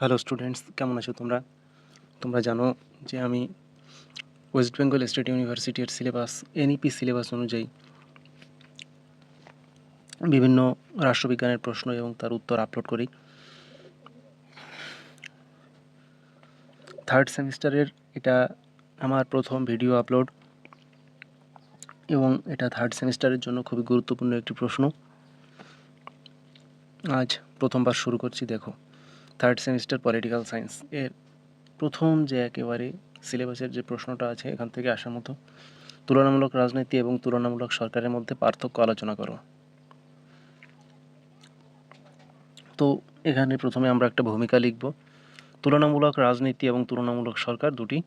Hello students কেমন আছো তোমরা? তোমরা জানো যে আমি ওয়েস্ট বেঙ্গল স্টেট ইউনিভার্সিটির সিলেবাস এনইপি সিলেবাস অনুযায়ী বিভিন্ন রাষ্ট্রবিজ্ঞানের প্রশ্ন এবং তার উত্তর আপলোড করি। থার্ড সেমিস্টারের এটা আমার প্রথম ভিডিও আপলোড এবং এটা থার্ড সেমিস্টারের জন্য খুবই গুরুত্বপূর্ণ একটি প্রশ্ন। আজ প্রথমবার শুরু করছি, দেখো। থার্ড সেমিস্টার পলিটিক্যাল সায়েন্স এর প্রথম যে একেবারে সিলেবাসের যে প্রশ্নটা আছে এখান থেকে আসার মতো, তুলনামূলক রাজনীতি এবং তুলনামূলক সরকারের মধ্যে পার্থক্য আলোচনা করো তো এখানে প্রথমে আমরা একটা ভূমিকা লিখব। তুলনামূলক রাজনীতি এবং তুলনামূলক সরকার দুটি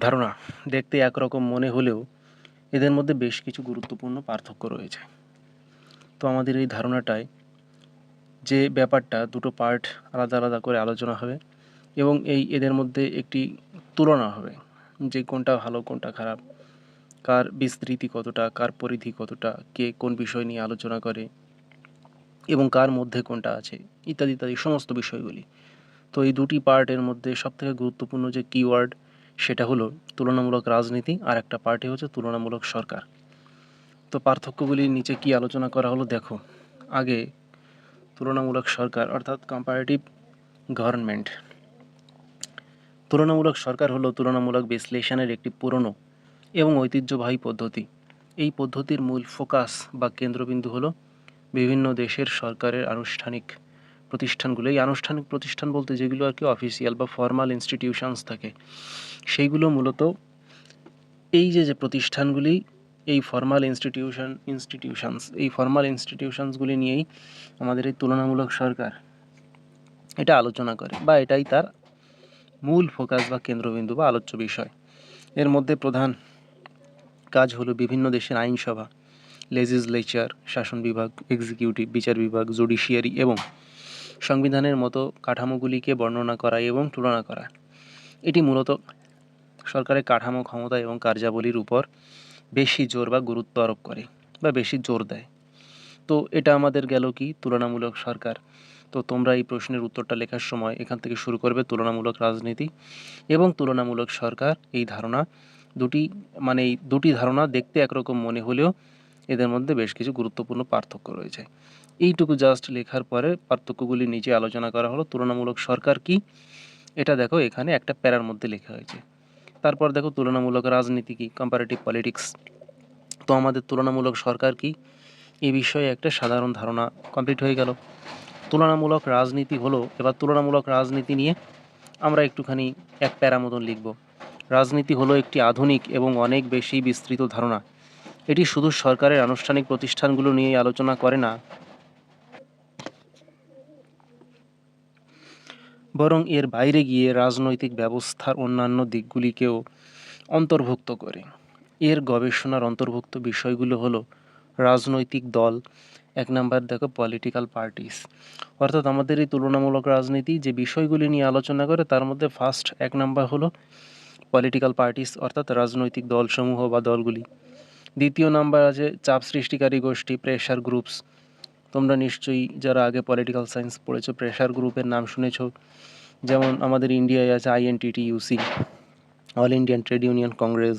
ধারণা দেখতে একরকম মনে হলেও এদের মধ্যে বেশ কিছু গুরুত্বপূর্ণ পার্থক্য রয়েছে। তো আমাদের এই ধারণাটায় যে ব্যাপারটা দুটো পার্ট আলাদা আলাদা করে আলোচনা হবে এবং এই এদের মধ্যে একটি তুলনা হবে যে কোনটা ভালো, কোনটা খারাপ, কার বিস্তৃতি কতটা, কার পরিধি কতটা, কে কোন বিষয় নিয়ে আলোচনা করে এবং কার মধ্যে কোনটা আছে, ইত্যাদি ইত্যাদি সমস্ত বিষয়গুলি। তো এই দুটি পার্টের মধ্যে সবথেকে গুরুত্বপূর্ণ যে কিওয়ার্ড সেটা হলো তুলনামূলক রাজনীতি আর একটা পার্টি হচ্ছে তুলনামূলক সরকার। তো পার্থক্যগুলির নিচে কি আলোচনা করা হলো দেখো। আগে তুলনামূলক সরকার, অর্থাৎ কম্পারেটিভ গভর্নমেন্ট তুলনামূলক সরকার হলো তুলনামূলক বিশ্লেষণের একটি পুরনো এবং ঐতিহ্যবাহী পদ্ধতি। এই পদ্ধতির মূল ফোকাস বা কেন্দ্রবিন্দু হলো বিভিন্ন দেশের সরকারের আনুষ্ঠানিক প্রতিষ্ঠানগুলো। এই আনুষ্ঠানিক প্রতিষ্ঠান বলতে যেগুলো আর কি অফিসিয়াল বা ফর্মাল ইনস্টিটিউশনস থাকে, সেইগুলো মূলত এই যে যে প্রতিষ্ঠানগুলি এই ফর্মাল ইনস্টিটিউশন ইনস্টিটিউশনস এই ফর্মাল ইনস্টিটিউশনসগুলি নিয়েই আমাদের এই তুলনামূলক সরকার এটা আলোচনা করে বা এটাই তার মূল ফোকাস বা কেন্দ্রবিন্দু বা আলোচ্য বিষয়। এর মধ্যে প্রধান কাজ হলো বিভিন্ন দেশের আইনসভা লেজিসলেচার শাসন বিভাগ এক্সিকিউটিভ বিচার বিভাগ জুডিশিয়ারি এবং সংবিধানের মতো কাঠামোগুলিকে বর্ণনা করা এবং তুলনা করা। এটি মূলত সরকারের কাঠামো ক্ষমতা এবং কার্যাবলীর উপর বেশি জোর বা গুরুত্ব আরোপ করে বা বেশি জোর দেয়। তো এটা আমাদের গেল কি? তুলনামূলক সরকার। তো তোমরা এই প্রশ্নের উত্তরটা লেখার সময় এখান থেকে শুরু করবে তুলনামূলক রাজনীতি এবং তুলনামূলক সরকার। এই ধারণা দুটি মানে এই দুটি ধারণা দেখতে একরকম মনে হলেও এদের মধ্যে বেশ কিছু গুরুত্বপূর্ণ পার্থক্য রয়েছে। এইটুকু জাস্ট লেখার পরে পার্থক্যগুলি নিচে আলোচনা করা হলো। তুলনামূলক সরকার কি? এটা দেখো এখানে একটা প্যারার মধ্যে লেখা হয়েছে। তারপর দেখো তুলনামূলক রাজনীতি কি? কম্পারেটিভ পলিটিক্স তো আমাদের তুলনামূলক সরকার কি? এ বিষয়ে একটা সাধারণ ধারণা কমপ্লিট হয়ে গেল। তুলনামূলক রাজনীতি হলো, এবার তুলনামূলক রাজনীতি নিয়ে আমরা একটুখানি এক প্যারা মতন লিখব। রাজনীতি হলো একটি আধুনিক এবং অনেক বেশি বিস্তৃত ধারণা। এটি শুধু সরকারের আনুষ্ঠানিক প্রতিষ্ঠানগুলো নিয়ে আলোচনা করে না বরং এর বাইরে গিয়ে রাজনৈতিক ব্যবস্থার অন্যান্য দিকগুলিকেও অন্তর্ভুক্ত করে। এর গবেষণার অন্তর্ভুক্ত বিষয়গুলো হলো রাজনৈতিক দল, এক নাম্বার দেখো পলিটিক্যাল পার্টিস অর্থাৎ আমাদের এই তুলনামূলক রাজনীতি যে বিষয়গুলি নিয়ে আলোচনা করে, তার মধ্যে ফার্স্ট এক নাম্বার হলো পলিটিক্যাল পার্টিস অর্থাৎ রাজনৈতিক দলসমূহ বা দলগুলি। দ্বিতীয় নাম্বার আছে চাপ সৃষ্টিকারী গোষ্ঠী প্রেশার গ্রুপস তোমরা নিশ্চয়ই যারা আগে পলিটিক্যাল সায়েন্স পড়েছো প্রেশার গ্রুপের নাম শুনেছ। যেমন আমাদের ইন্ডিয়ায় আছে INTUC all Indian trade union Congress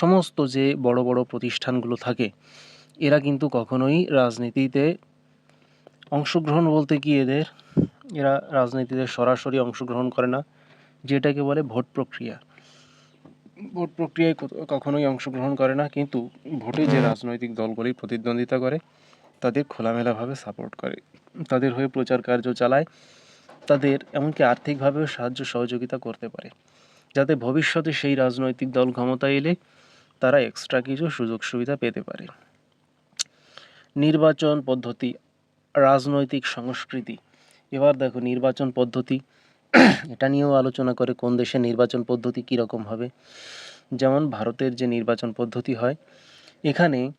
সমস্ত যে বড় বড় প্রতিষ্ঠানগুলো থাকে, এরা কিন্তু কখনোই রাজনীতিতে অংশগ্রহণ বলতে কি এদের? এরা রাজনীতিতে সরাসরি অংশগ্রহণ করে না, যেটাকে বলে ভোট প্রক্রিয়া। ভোট প্রক্রিয়ায় কখনোই অংশগ্রহণ করে না, কিন্তু ভোটে যে রাজনৈতিক দলগুলি প্রতিদ্বন্দ্বিতা করে তাদের খোলামেলাভাবে সাপোর্ট করে। তাদের হয়ে প্রচার কার্য চালায়। তাদের এমনকি আর্থিকভাবেও সাহায্য সহযোগিতা করতে পারে। যাতে ভবিষ্যতে সেই রাজনৈতিক দল ক্ষমতায় এলে তারা এক্সট্রা কিছু সুযোগ সুবিধা পেতে পারে। নির্বাচন পদ্ধতি, রাজনৈতিক সংস্কৃতি। এবার দেখো নির্বাচন পদ্ধতি। এটা নিয়েও আলোচনা করে কোন দেশে নির্বাচন পদ্ধতি কীরকম হবে। যেমন ভারতের যে নির্বাচন পদ্ধতি হয়, এখানে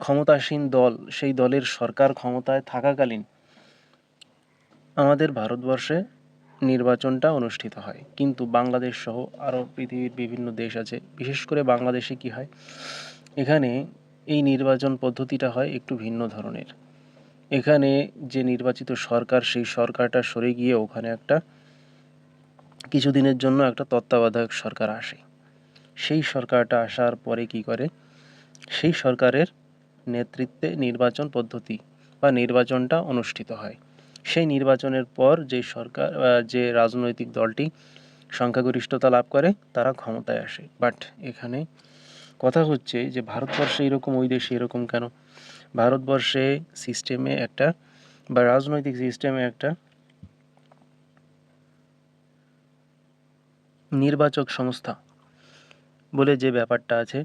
ক্ষমতাসীন দল, সেই দলের সরকার ক্ষমতায় থাকাকালীন আমাদের ভারতবর্ষে নির্বাচনটা অনুষ্ঠিত হয়। কিন্তু বাংলাদেশ সহ আরও পৃথিবীর বিভিন্ন দেশ আছে, বিশেষ করে বাংলাদেশে কি হয়? এখানে এই নির্বাচন পদ্ধতিটা হয় একটু ভিন্ন ধরনের। এখানে যে নির্বাচিত সরকার, সেই সরকারটা সরে গিয়ে ওখানে একটা কিছুদিনের জন্য একটা তত্ত্বাবধায়ক সরকার আসে। সেই সরকারটা আসার পরে কি করে? সেই সরকারের নেতৃত্বে নির্বাচন পদ্ধতি বা নির্বাচনটা অনুষ্ঠিত হয়। সেই নির্বাচনের পর যে সরকার যে রাজনৈতিক দলটি সংখ্যাগরিষ্ঠতা লাভ করে, তারা ক্ষমতায় আসে। বাট এখানে কথা হচ্ছে যে, ভারতবর্ষে এরকম, ওই দেশে এরকম কেন? ভারতবর্ষে সিস্টেমে একটা বা রাজনৈতিক সিস্টেমে একটা নির্বাচক সংস্থা বলে যে ব্যাপারটা আছে,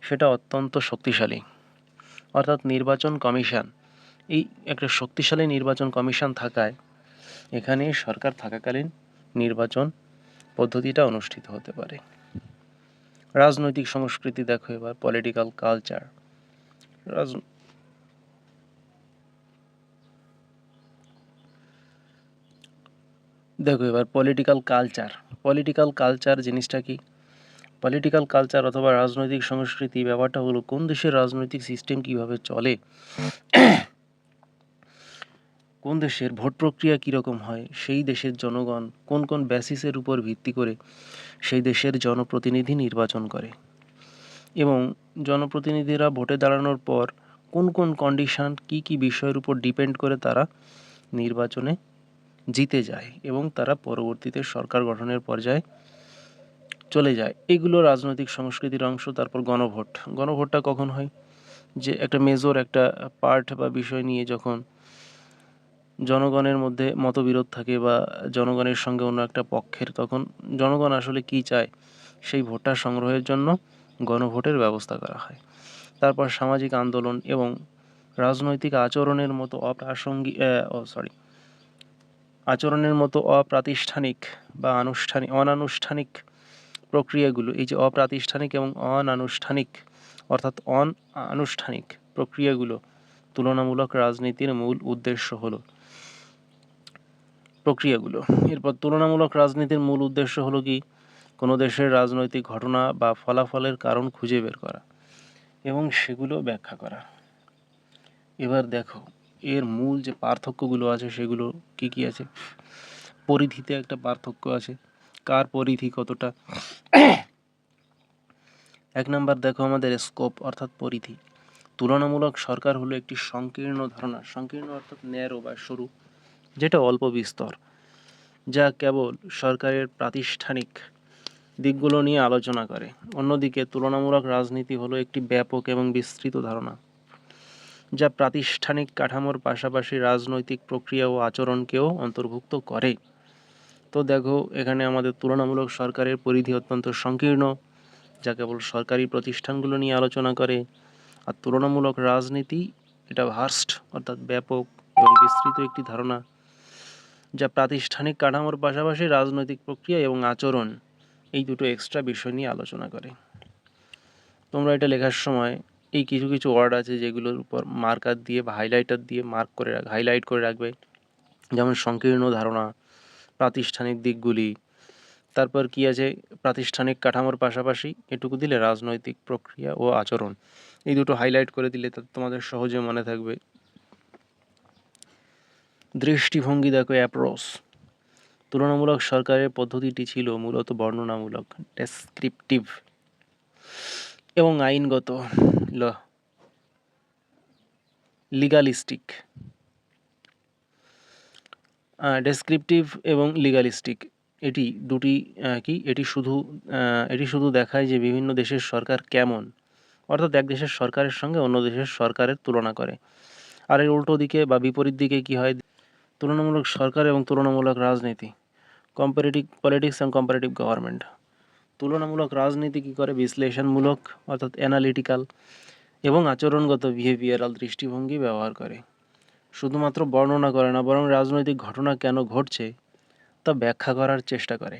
সেটা অত্যন্ত শক্তিশালী। অর্থাৎ নির্বাচন কমিশন। এই একটা শক্তিশালী নির্বাচন কমিশন থাকায় এখানে সরকার থাকাকালীন নির্বাচন পদ্ধতিটা অনুষ্ঠিত হতে পারে। রাজনৈতিক সংস্কৃতি দেখো এবার পলিটিক্যাল কালচার রাজ দেখো এবার পলিটিক্যাল কালচার পলিটিক্যাল কালচার জিনিসটা কি? পলিটিক্যাল কালচার অথবা রাজনৈতিক সংস্কৃতি ব্যাপারটা হলো কোন দেশের রাজনৈতিক সিস্টেম কীভাবে চলে? কোন দেশের ভোট প্রক্রিয়া কীরকম হয়? সেই দেশের জনগণ কোন কোন ব্যাসিসের উপর ভিত্তি করে সেই দেশের জনপ্রতিনিধি নির্বাচন করে? এবং জনপ্রতিনিধিরা ভোটে দাঁড়ানোর পর কোন কোন কন্ডিশন কি কি বিষয়ের উপর ডিপেন্ড করে তারা নির্বাচনে জিতে যায় এবং তারা পরবর্তীতে সরকার গঠনের পর্যায়ে চলে যায়। এগুলো রাজনৈতিক সংস্কৃতির অংশ, তারপর গণভোট। গণভোটটা কখন হয়? যে একটা মেজর একটা পার্ট বা বিষয় নিয়ে যখন জনগণের মধ্যে মতবিরোধ থাকে বা জনগণের সঙ্গে অন্য একটা পক্ষের, তখন জনগণ আসলে কি চায়? সেই ভোটটা সংগ্রহের জন্য গণভোটের ব্যবস্থা করা হয়। তারপর সামাজিক আন্দোলন এবং রাজনৈতিক আচরণের মতো অপ্রাসঙ্গিক ও সরি আচরণের মতো অপ্রাতিষ্ঠানিক বা আনুষ্ঠানিক অনানুষ্ঠানিক প্রক্রিয়াগুলো, এই যে অপ্রাতিষ্ঠানিক এবং অনানুষ্ঠানিক, অর্থাৎ অন আনুষ্ঠানিক প্রক্রিয়াগুলো তুলনামূলক রাজনীতির মূল উদ্দেশ্য হলো প্রক্রিয়াগুলো। এরপর তুলনামূলক রাজনীতির মূল উদ্দেশ্য হলো কি? কোনো দেশের রাজনৈতিক ঘটনা বা ফলাফলের কারণ খুঁজে বের করা এবং সেগুলো ব্যাখ্যা করা। এবার দেখো, এর মূল যে পার্থক্যগুলো আছে সেগুলো কি কি আছে? পরিধিতে একটা পার্থক্য আছে। কার পরিধি কতটা? এক নাম্বার দেখো আমাদের স্কোপ অর্থাৎ পরিধি। তুলনামূলক সরকার হলো একটি সংকীর্ণ ধারণা। সংকীর্ণ অর্থাৎ ন্যারো বা সরু, যেটা অল্প বিস্তর, যা কেবল সরকারের প্রাতিষ্ঠানিক দিকগুলো নিয়ে আলোচনা করে। অন্যদিকে তুলনামূলক রাজনীতি হলো একটি ব্যাপক এবং বিস্তৃত ধারণা, যা প্রাতিষ্ঠানিক কাঠামোর পাশাপাশি রাজনৈতিক প্রক্রিয়া ও আচরণকেও অন্তর্ভুক্ত করে। তো দেখো, এখানে আমাদের তুলনামূলক সরকারের পরিধি অত্যন্ত সংকীর্ণ, যা কেবল সরকারি প্রতিষ্ঠানগুলো নিয়ে আলোচনা করে। আর তুলনামূলক রাজনীতি, এটা ভার্স্ট, অর্থাৎ ব্যাপক এবং বিস্তৃত একটি ধারণা, যা প্রাতিষ্ঠানিক কাঠামোর পাশাপাশি রাজনৈতিক প্রক্রিয়া এবং আচরণ, এই দুটো এক্সট্রা বিষয় নিয়ে আলোচনা করে। তোমরা এটা লেখার সময় এই কিছু কিছু ওয়ার্ড আছে যেগুলোর উপর মার্কার দিয়ে বা হাইলাইটার দিয়ে মার্ক করে রাখ হাইলাইট করে রাখবে। যেমন সংকীর্ণ ধারণা প্রাতিষ্ঠানিক দিকগুলি। তারপর কি আছে? প্রাতিষ্ঠানিক কাঠামোর পাশাপাশি এটুকু দিলে রাজনৈতিক প্রক্রিয়া ও আচরণ। এই দুটো হাইলাইট করে দিলে তা তোমাদের সহজে মনে থাকবে। দৃষ্টিভঙ্গি দেখো অ্যাপ্রোচ তুলনামূলক সরকারের পদ্ধতিটি ছিল মূলত বর্ণনামূলক ডেসক্রিপটিভ এবং আইনগত, ল লিগালিস্টিক ডেসক্রিপটিভ এবং লিগালিস্টিক এটি দুটি কি? এটি শুধু এটি শুধু দেখায় যে বিভিন্ন দেশের সরকার কেমন। অর্থাৎ এক দেশের সরকারের সঙ্গে অন্য দেশের সরকারের তুলনা করে। আর এর উল্টো দিকে বা বিপরীত দিকে কি হয়? তুলনামূলক সরকার এবং তুলনামূলক রাজনীতি। Comparative politics and comparative government তুলনামূলক রাজনীতি কী করে? বিশ্লেষণমূলক, অর্থাৎ অ্যানালিটিক্যাল এবং আচরণগত বিহেভিয়ারাল দৃষ্টিভঙ্গি ব্যবহার করে। শুধুমাত্র বর্ণনা করে না, বরং রাজনৈতিক ঘটনা কেন ঘটছে তা ব্যাখ্যা করার চেষ্টা করে।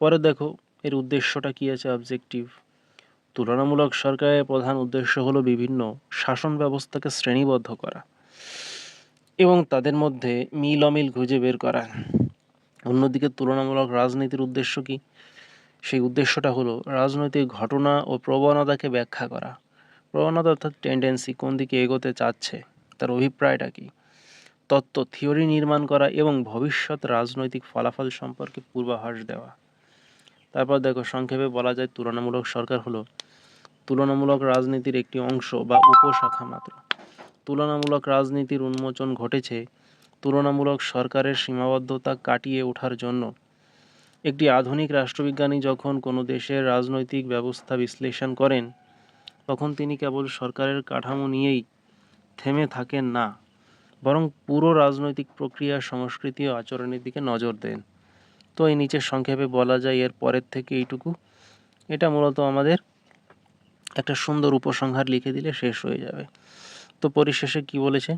পরে দেখো, এর উদ্দেশ্যটা কী আছে অবজেক্টিভ তুলনামূলক সরকারের প্রধান উদ্দেশ্য হলো বিভিন্ন শাসন ব্যবস্থাকে শ্রেণীবদ্ধ করা এবং তাদের মধ্যে মিল অমিল খুঁজে বের করা। অন্যদিকে তুলনামূলক রাজনীতির উদ্দেশ্য কি? সেই উদ্দেশ্যটা হলো রাজনৈতিক ঘটনা ও প্রবণতাকে ব্যাখ্যা করা। প্রবণতা অর্থাৎ টেন্ডেন্সি কোন দিকে এগোতে চাচ্ছে? তার অভিপ্রায়টা কী? তত্ত্ব, থিওরি নির্মাণ করা এবং ভবিষ্যৎ রাজনৈতিক ফলাফল সম্পর্কে পূর্বাভাস দেওয়া। তারপর দেখো, সংক্ষেপে বলা যায় তুলনামূলক সরকার হলো তুলনামূলক রাজনীতির একটি অংশ বা উপশাখা মাত্র। তুলনামূলক রাজনীতির উন্মোচন ঘটেছে তুলনামূলক সরকারের সীমাবদ্ধতা কাটিয়ে ওঠার জন্য। একটি আধুনিক রাষ্ট্রবিজ্ঞানী যখন কোনো দেশের রাজনৈতিক ব্যবস্থা বিশ্লেষণ করেন, তখন তিনি কেবল সরকারের কাঠামো নিয়েই থেমে থাকেন না, বরং পুরো রাজনৈতিক প্রক্রিয়া, সংস্কৃতি ও আচরণের দিকে নজর দেন। তো এই নিচের সংক্ষেপে বলা যায়, এর পরের থেকে এইটুকু। এটা মূলত আমাদের একটা সুন্দর উপসংহার লিখে দিলে শেষ হয়ে যাবে। তো পরিশেষে কি বলেছে?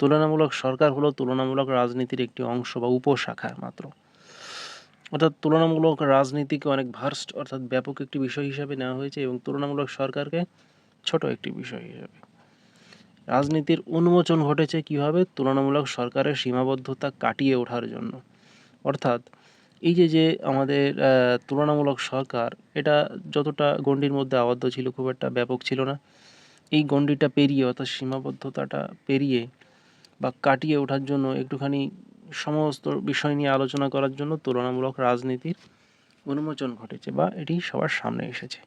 তুলনামূলক সরকার হলো তুলনামূলক রাজনীতির একটি অংশ বা উপশাখা মাত্র। অর্থাৎ তুলনামূলক রাজনীতিকে অনেক ভার্স্ট, অর্থাৎ ব্যাপক একটি বিষয় হিসাবে নেওয়া হয়েছে এবং তুলনামূলক সরকারকে ছোট একটি বিষয় হিসাবে। রাজনীতির উন্মোচন ঘটেছে কীভাবে? তুলনামূলক সরকারের সীমাবদ্ধতা কাটিয়ে ওঠার জন্য। অর্থাৎ এই যে যে আমাদের তুলনামূলক সরকার, এটা যতটা গণ্ডির মধ্যে আবদ্ধ ছিল খুব একটা ব্যাপক ছিল না। এই গণ্ডিটা পেরিয়ে, অর্থাৎ সীমাবদ্ধতাটা পেরিয়ে বা কাটিয়ে ওঠার জন্য একটুখানি সমস্ত বিষয় নিয়ে আলোচনা করার জন্য তুলনামূলক রাজনীতির উন্মোচন ঘটেছে বা এটি সবার সামনে এসেছে।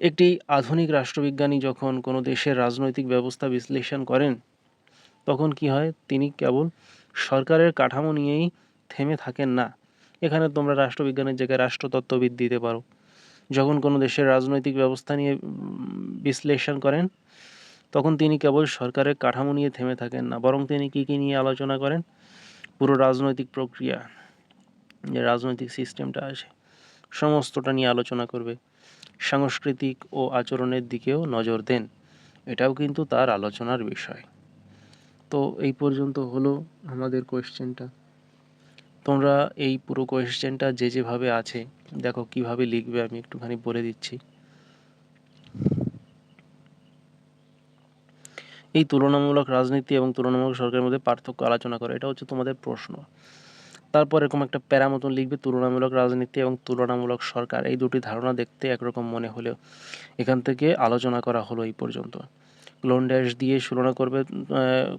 একটি আধুনিক রাষ্ট্রবিজ্ঞানী যখন কোনো দেশের রাজনৈতিক ব্যবস্থা বিশ্লেষণ করেন, তখন কি হয়? তিনি কেবল সরকারের কাঠামো নিয়েই থেমে থাকেন না। এখানে তোমরা রাষ্ট্রবিজ্ঞানের জায়গায় রাষ্ট্রতত্ত্ববিদ দিতে পারো। যখন কোনো দেশের রাজনৈতিক ব্যবস্থা নিয়ে বিশ্লেষণ করেন, তখন তিনি কেবল সরকারের কাঠামো নিয়ে থেমে থাকেন না, বরং তিনি কী কী নিয়ে আলোচনা করেন? পুরো রাজনৈতিক প্রক্রিয়া, যে রাজনৈতিক সিস্টেমটা আছে, সমস্তটা নিয়ে আলোচনা করবে। সাংস্কৃতিক ও আচরণের দিকেও নজর দেন। এটাও কিন্তু তার আলোচনার বিষয়। তো এই পর্যন্ত হলো আমাদের কোয়েশ্চেনটা। তোমরা এই পুরো কোয়েশ্চেনটা যে যেভাবে আছে, দেখো কীভাবে লিখবে, আমি একটুখানি বলে দিচ্ছি। এই তুলনামূলক রাজনীতি এবং তুলনামূলক সরকারের মধ্যে পার্থক্য আলোচনা করে, এটা হচ্ছে তোমাদের প্রশ্ন। তারপর এরকম একটা প্যারা মতন লিখবে তুলনামূলক রাজনীতি এবং তুলনামূলক সরকার। এই দুটি ধারণা দেখতে একরকম মনে হলেও এখান থেকে আলোচনা করা হলো এই পর্যন্ত। ক্লোন ড্যাশ দিয়ে তুলনা করবে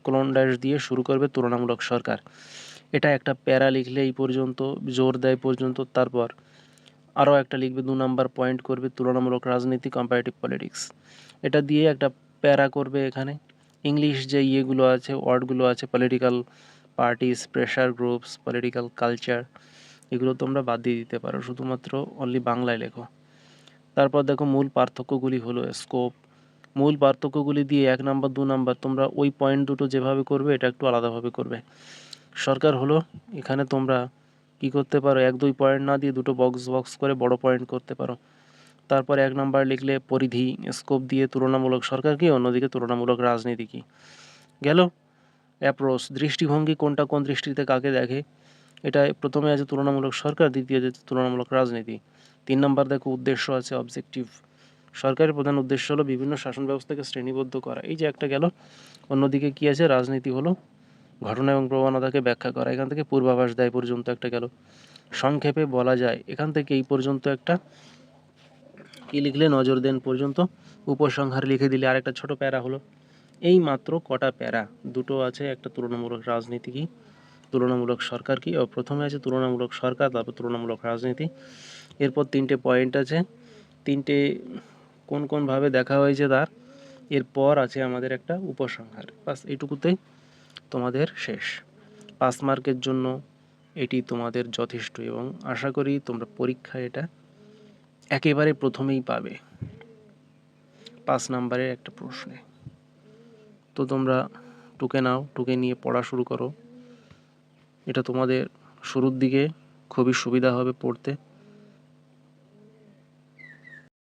ক্লোন ড্যাশ দিয়ে শুরু করবে তুলনামূলক সরকার। এটা একটা প্যারা লিখলে এই পর্যন্ত, জোর দেয় পর্যন্ত, তারপর আরও একটা লিখবে দু নাম্বার পয়েন্ট করবে তুলনামূলক রাজনীতি কম্পারেটিভ পলিটিক্স এটা দিয়ে একটা প্যারা করবে এখানে। ইংলিশ যে ইয়েগুলো আছে, ওয়ার্ডগুলো আছে political parties pressure groups political culture এগুলো তোমরা বাদ দিয়ে দিতে পারো। শুধুমাত্র অনলি বাংলায় লেখো। তারপর দেখো মূল পার্থক্যগুলি হলো স্কোপ মূল পার্থক্যগুলি দিয়ে এক নাম্বার, দু নাম্বার তোমরা ওই পয়েন্ট দুটো যেভাবে করবে, এটা একটু আলাদাভাবে করবে। সরকার হলো, এখানে তোমরা কি করতে পারো? এক, দুই পয়েন্ট না দিয়ে দুটো বক্স বক্স করে বড় পয়েন্ট করতে পারো। তারপর এক নাম্বার লিখলে পরিধি স্কোপ দিয়ে তুলনামূলক সরকার কি, অন্যদিকে তুলনামূলক রাজনীতি কি? গেল? অ্যাপ্রোচ দৃষ্টিভঙ্গি কোনটা কোন দৃষ্টিতে কাকে দেখে এটা প্রথমে আছে তুলনামূলক সরকার, দ্বিতীয় আছে তুলনামূলক রাজনীতি। তিন নম্বর দেখো উদ্দেশ্য আছে অবজেক্টিভ সরকারের প্রধান উদ্দেশ্য হলো বিভিন্ন শাসন ব্যবস্থাকে শ্রেণীবদ্ধ করা। এই যে একটা গেল, অন্যদিকে কি আছে? রাজনীতি হলো ঘটনা এবং প্রবণতাকে ব্যাখ্যা করা। এখান থেকে পূর্বাভাস দেয় পর্যন্ত একটা গেল। সংক্ষেপে বলা যায়, এখান থেকে এই পর্যন্ত একটা কি লিখলে? নজর দেন পর্যন্ত। উপসংহার লিখে দিলে আরেকটা ছোট প্যারা হলো। এই মাত্র কটা প্যারা। দুটো আছে, একটা তুলনামূলক রাজনীতি কি, তুলনামূলক সরকার কি, ও প্রথমে আছে তুলনামূলক সরকার, তারপর তুলনামূলক রাজনীতি। এরপর তিনটে পয়েন্ট আছে, তিনটে কোন কোনভাবে দেখা হয়েছে তার, এরপর আছে আমাদের একটা উপসংহার। বাস এইটুকুতেই তোমাদের শেষ। পাস মার্কের জন্য এটি তোমাদের যথেষ্ট এবং আশা করি তোমরা পরীক্ষা এটা একেবারে প্রথমেই পাবে। পাঁচ নাম্বারের একটা প্রশ্নে। তো তোমরা টুকে নাও, টুকে নিয়ে পড়া শুরু করো। এটা তোমাদের শুরুর দিকে খুবই সুবিধা হবে পড়তে।